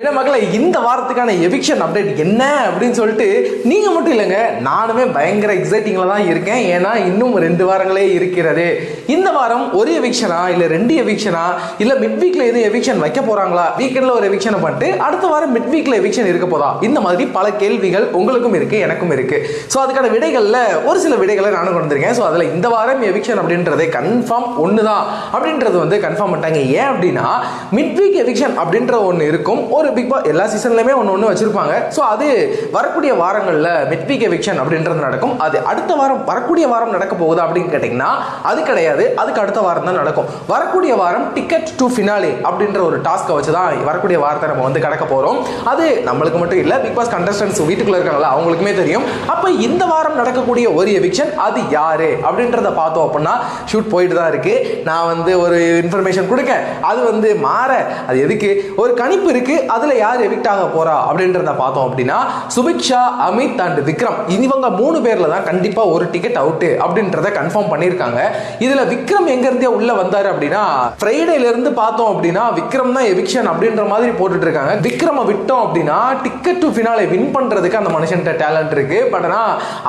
என்ன மக்களை இந்த வாரத்துக்கான எவிக்ஷன் அப்டேட் என்ன அப்படின்னு சொல்லிட்டு நீங்கள் மட்டும் இல்லைங்க நானுமே பயங்கர எக்ஸைட்டிங்கில் தான் இருக்கேன். ஏன்னா இன்னும் ரெண்டு வாரங்களே இருக்கிறது. இந்த வாரம் ஒரு எவிக்ஷனா இல்லை ரெண்டு எவிக்ஷனா இல்லை மிட் வீக்கில் எதுவும் எவிக்ஷன் வைக்க போகிறாங்களா வீக்கெண்டில் ஒரு எவிக்ஷனை பண்ணிட்டு அடுத்த வாரம் மிட் வீக்கில் எவிக்ஷன் இருக்க போதா? இந்த மாதிரி பல கேள்விகள் உங்களுக்கும் இருக்குது எனக்கும் இருக்குது ஸோ அதுக்கான விடைகளில் ஒரு சில விடைகளை நானும் கொண்டு வந்திருக்கேன். ஸோ அதில் இந்த வாரம் எவிக்ஷன் அப்படின்றதே கன்ஃபார்ம் ஒன்று தான் அப்படின்றது வந்து கன்ஃபார்ம் பண்ணிட்டாங்க. ஏன் அப்படின்னா மிட் வீக் எவிக்ஷன் அப்படின்ற ஒன்று இருக்கும். ஒவ்வொரு பிக் பாஸ் எல்லா சீசன்லையுமே ஒன்று ஒன்று வச்சிருப்பாங்க. ஸோ அது வரக்கூடிய வாரங்களில் மிட் வீக் எவிக்ஷன் அப்படின்றது நடக்கும். அது அடுத்த வாரம் வரக்கூடிய வாரம் நடக்க போகுதா அப்படின்னு கேட்டிங்கன்னா அது கிடையாது. அதுக்கு அடுத்த வாரம் தான் நடக்கும். வரக்கூடிய வாரம் டிக்கெட் டு ஃபினாலே அப்படின்ற ஒரு டாஸ்க்கை வச்சு தான் வரக்கூடிய வாரத்தை நம்ம வந்து கடக்க போகிறோம் அது நம்மளுக்கு மட்டும் இல்லை பிக் பாஸ் கண்டஸ்டன்ஸ் வீட்டுக்குள்ளே இருக்காங்களா அவங்களுக்குமே தெரியும். அப்போ இந்த வாரம் நடக்கக்கூடிய ஒரு எவிக்ஷன் அது யாரு அப்படின்றத பார்த்தோம் அப்படின்னா ஷூட் போயிட்டு தான் இருக்கு. நான் வந்து ஒரு இன்ஃபர்மேஷன் கொடுக்க அது வந்து மாற அது எதுக்கு? ஒரு கணிப்பு இருக்கு. அதுல யார் எவிக்ட் ஆக போறா அப்படின்றத பார்த்தோம் அப்படின்னா சுபிக்ஷா அமித் அண்ட் விக்ரம். இவங்க மூணு பேர்ல தான் கண்டிப்பா ஒரு டிக்கெட் அவுட் அப்படின்றத கன்ஃபார்ம் பண்ணியிருக்காங்க. இதுல விக்ரம் எங்க இருந்தே உள்ள வந்தாரு அப்படின்னா ஃப்ரைடேல இருந்து பார்த்தோம் அப்படின்னா விக்ரம் தான் எவிக்ஷன் அப்படின்ற மாதிரி போட்டுட்டு இருக்காங்க விக்ரம விட்டோம் அப்படின்னா டிக்கெட் டு ஃபினாலே வின் பண்றதுக்கு அந்த மனுஷன்ட்ட டேலண்ட் இருக்கு. பட் ஆனா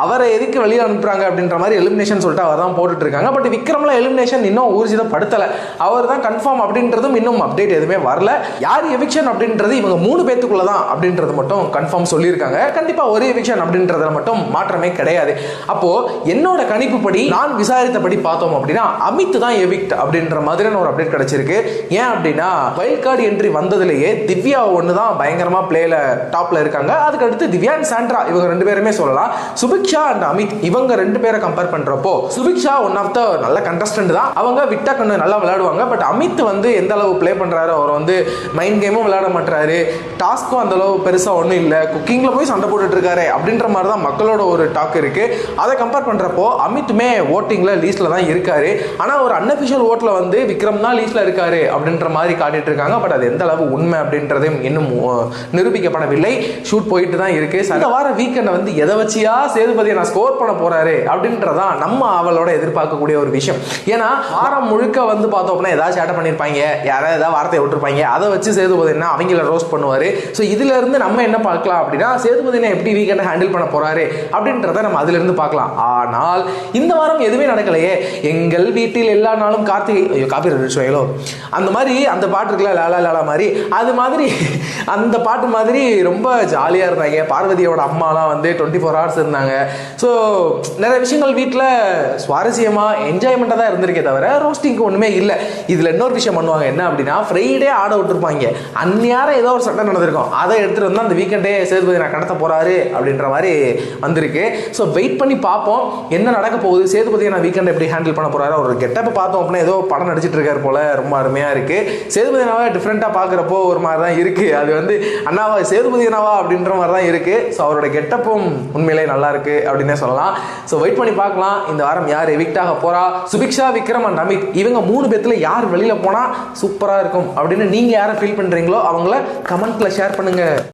அவரை எதுக்கு வெளியே அனுப்புறாங்க அப்படின்ற மாதிரி எலிமினேஷன் சொல்லிட்டு அவர் தான் போட்டுட்டு இருக்காங்க பட் விக்ரம்ல எலிமினேஷன் இன்னும் ஊர்ஜிதப்படுத்தல. அவர் தான் கன்ஃபார்ம் அப்படின்றதும் இன்னும் அப்டேட் எதுவுமே வரல. யார் எவிக்ஷன் அப்படின்றது இவங்க மூணு பேத்துக்குள்ள தான் அப்படின்றது மட்டும் கன்ஃபார்ம் சொல்லியிருக்காங்க. கண்டிப்பா ஒரே விஷயம் அப்படின்றதுல மட்டும் மாற்றமே கிடையாது. அப்போ என்னோட கணிப்புப்படி நான் விசாரித்தபடி பார்த்தோம் அப்படின்னா அமித் தான் எவிக்ட் அப்படின்ற மாதிரியான ஒரு அப்டேட் கிடைச்சிருக்கு. ஏன் அப்படின்னா வைல்ட் கார்டு என்ட்ரி வந்ததுலேயே திவ்யா ஒன்று தான் பயங்கரமா பிளேல டாப்ல இருக்காங்க. அதுக்கு அடுத்து திவ்யா அண்ட் சாண்ட்ரா இவங்க ரெண்டு பேருமே சொல்லலாம். சுபிக்ஷா அண்ட் அமித் இவங்க ரெண்டு பேரை கம்பேர் பண்றப்போ சுபிக்ஷா ஒன் ஆஃப் த நல்ல கண்டஸ்டன்ட் தான். அவங்க விட்டா கண்ணு நல்லா விளையாடுவாங்க. பட் அமித் வந்து எந்த அளவு ப்ளே பண்றாரு அவர் வந்து மைண்ட் கேமும் விளையாட மாட்டாரு டாஸ்க்கும் அந்த அளவு ஒன்றும் இல்லை. குக்கிங்கில் போய் சண்டை போட்டுட்டு இருக்காரு அப்படின்ற மாதிரி தான் மக்களோட ஒரு டாக் இருக்குது அதை கம்பேர் பண்ணுறப்போ அமித்துமே ஓட்டிங்கில் லீஸ்டில் தான் இருக்காரு. ஆனால் ஒரு அன்அஃபிஷியல் ஓட்டில் வந்து விக்ரம் தான் லீஸ்டில் இருக்காரு அப்படின்ற மாதிரி காட்டிட்டு இருக்காங்க பட் அது எந்த அளவு உண்மை அப்படின்றதையும் இன்னும் நிரூபிக்கப்படவில்லை. ஷூட் போயிட்டு தான் இருக்குது So, இந்த வார வீக்கெண்டை வந்து எதை வச்சியா சேதுபதியை நான் ஸ்கோர் பண்ண போகிறாரு அப்படின்றதான் நம்ம அவளோட எதிர்பார்க்கக்கூடிய ஒரு விஷயம். ஏன்னா வாரம் முழுக்க வந்து பார்த்தோம் அப்படின்னா ஏதாச்சும் சேட்டை பண்ணியிருப்பாங்க யாராவது ஏதாவது வார்த்தையை விட்டுருப்பாங்க. அதை வச்சு சேதுபதி என்ன அவங்கள ரோஸ்ட் பண்ணுவார். ஸோ இதிலிருந்து நம்ம என்ன பார்க்கலாம் அப்படின்னா சேதுபதினை எப்படி வீக்கெண்டை ஹேண்டில் பண்ண போகிறாரு அப்படின்றத நம்ம அதிலிருந்து பார்க்கலாம். ஆனால் இந்த வாரம் எதுவுமே நடக்கலையே. எங்கள் வீட்டில் எல்லா நாளும் கார்த்திகை ஐயோ காப்பி ரெண்டு அந்த மாதிரி அந்த பாட்டு இருக்குல்ல லாலா லாலா மாதிரி அது மாதிரி அந்த பாட்டு மாதிரி ரொம்ப ஜாலியாக இருந்தாங்க. பார்வதியோட அம்மாலாம் வந்து டுவெண்ட்டி ஃபோர் ஹவர்ஸ் இருந்தாங்க. ஸோ நிறைய விஷயங்கள் வீட்டில் சுவாரஸ்யமாக என்ஜாய்மெண்ட்டாக தான் இருந்திருக்கே தவிர ரோஸ்டிங்க்கு ஒன்றுமே இல்லை. இதில் இன்னொரு விஷயம் பண்ணுவாங்க. என்ன அப்படின்னா ஃப்ரைடே ஆட விட்டுருப்பாங்க. அந்நியாரம் ஏதோ ஒரு சட்டம் நடந்திருக்கும். அதை எடுத்துகிட்டு வந்து அந்த வீக்கெண்டே சேதுபதி நான் கடத்த போகிறாரு அப்படின்ற மாதிரி வந்திருக்கு. ஸோ வெயிட் பண்ணி பார்ப்போம் என்ன நடக்க போகுது? சேதுபதியை நான் வீக்கெண்ட் எப்படி ஹேண்டில் பண்ண போகிறாரு ஒரு கெட்டப்பை பார்த்தோம் அப்படின்னா ஏதோ படம் நடிச்சிட்டு இருக்காரு போல. ரொம்ப அருமையாக இருக்குது சேதுபதி டிஃப்ரெண்ட்டாக பார்க்குறப்போ ஒரு மாதிரி தான் இருக்குது அது வந்து அண்ணாவா சேதுபதி அண்ணாவா? அப்படின்ற மாதிரி தான் இருக்குது ஸோ அவரோட கெட்டப்பும் உண்மையிலே நல்லாயிருக்கு அப்படின்னே சொல்லலாம். ஸோ வெயிட் பண்ணி பார்க்கலாம். இந்த வாரம் யார் எவிக்ட் ஆக போகிறா சுபிக்ஷா விக்ரம் அண்ட் அமித். இவங்க மூணு பேர்த்தில் யார் வெளியில் போனால் சூப்பராக இருக்கும் அப்படின்னு நீங்கள் யாரை ஃபீல் பண்ணுறீங்களோ அவங்கள கமெண்ட்ல ஷேர் பண்ணுங்க.